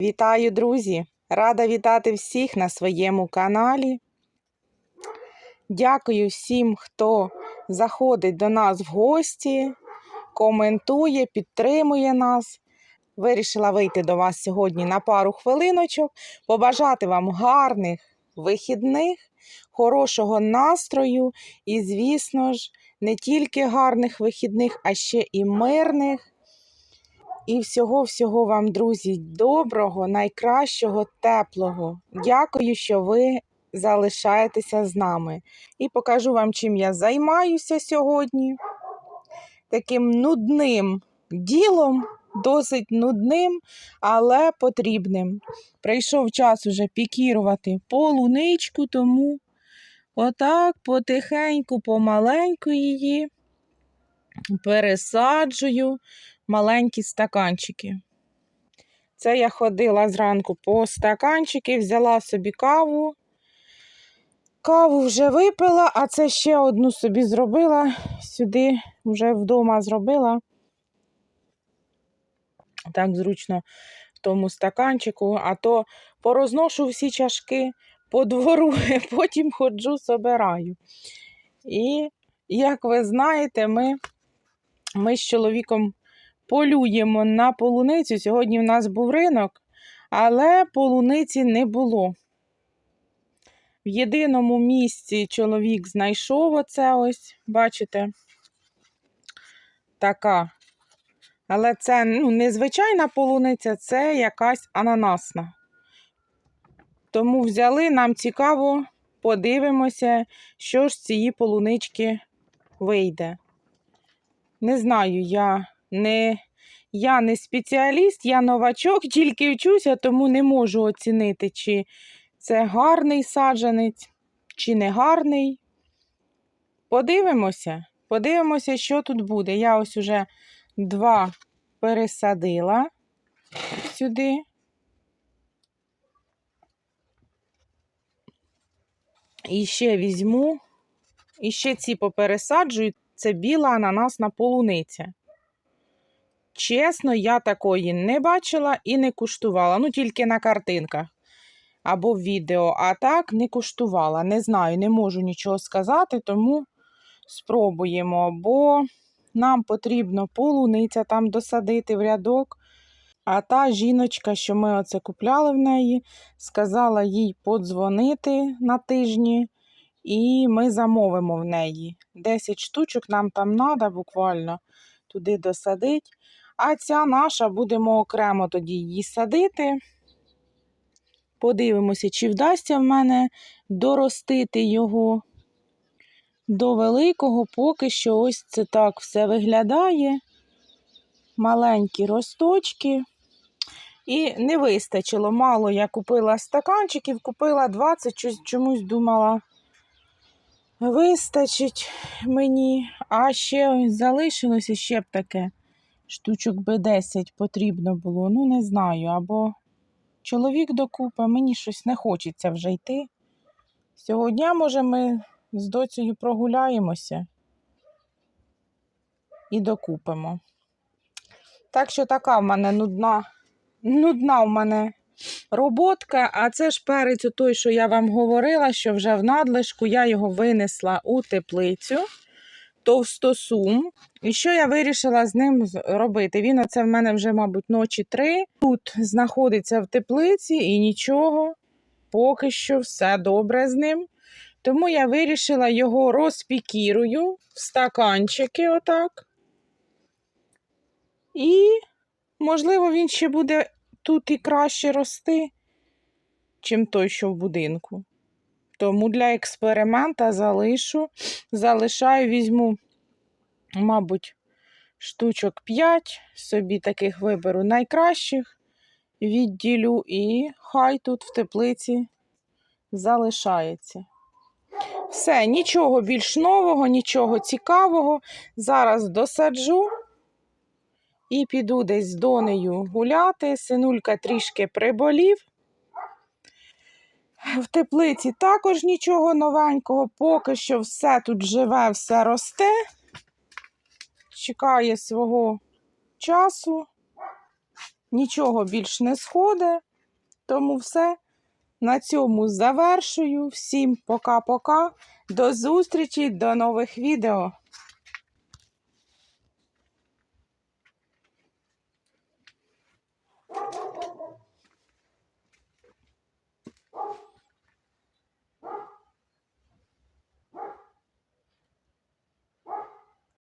Вітаю, друзі! Рада вітати всіх на своєму каналі. Дякую всім, хто заходить до нас в гості, коментує, підтримує нас. Вирішила вийти до вас сьогодні на пару хвилиночок, побажати вам гарних вихідних, хорошого настрою і, звісно ж, не тільки гарних вихідних, а ще і мирних. І всього-всього вам, друзі, доброго, найкращого, теплого. Дякую, що ви залишаєтеся з нами. І покажу вам, чим я займаюся сьогодні. Таким нудним ділом, досить нудним, але потрібним. Прийшов час уже пікірувати полуничку, тому отак потихеньку, помаленьку її пересаджую маленькі стаканчики. Це я ходила зранку по стаканчики, взяла собі каву. Каву вже випила, а це ще одну собі зробила. Сюди вже вдома зробила. Так зручно в тому стаканчику, а то порозношу всі чашки по двору, потім ходжу, собираю. І, як ви знаєте, ми, ми з чоловіком полюємо на полуницю. Сьогодні в нас був ринок, але полуниці не було. В єдиному місці чоловік знайшов оце ось, бачите, така. Але це ну, не звичайна полуниця, це якась ананасна. Тому взяли, нам цікаво, подивимося, що ж з цієї полунички вийде. Не знаю, я не, я не спеціаліст, я новачок, тільки вчуся, тому не можу оцінити, чи це гарний саджанець, чи не гарний. Подивимося, подивимося, що тут буде. Я ось уже два пересадила сюди. І ще візьму, і ще ці попересаджую. Це біла ананасна полуниця. Чесно, я такої не бачила і не куштувала. Ну, тільки на картинках або відео, а так не куштувала. Не знаю, не можу нічого сказати, тому спробуємо, бо нам потрібно полуниця там досадити в рядок. А та жіночка, що ми оце купляли в неї, сказала їй подзвонити на тижні, і ми замовимо в неї. 10 штучок нам там треба буквально туди досадити. А ця наша будемо окремо тоді її садити. Подивимося, чи вдасться в мене доростити його до великого, поки що ось це так все виглядає. Маленькі росточки. І не вистачило. Мало я купила стаканчиків, купила 20, чомусь думала, вистачить мені, а ще ось залишилося ще б таке. Штучок би 10 потрібно було. Ну, не знаю. Або чоловік докупа, мені щось не хочеться вже йти. Сьогодні, може, ми з доцею прогуляємося і докупимо. Так що така в мене нудна, нудна в мене роботка, а це ж перець той, що я вам говорила, що вже в надлишку я його винесла у теплицю, товстосум. І що я вирішила з ним робити? Він оце в мене вже, мабуть, ночі три. Тут знаходиться в теплиці і нічого, поки що все добре з ним. Тому я вирішила його розпікірую в стаканчики, отак. І, можливо, він ще буде тут і краще рости, чим той, що в будинку. Тому для експеримента залишу, залишаю, візьму, мабуть, штучок 5, собі таких виберу найкращих, відділю і хай тут в теплиці залишається. Все, нічого більш нового, нічого цікавого. Зараз досаджу і піду десь з донею гуляти. Синулька трішки приболів. В теплиці також нічого новенького, поки що все тут живе, все росте, чекає свого часу, нічого більш не сходить. Тому все. На цьому завершую. Всім пока-пока. До зустрічі, до нових відео.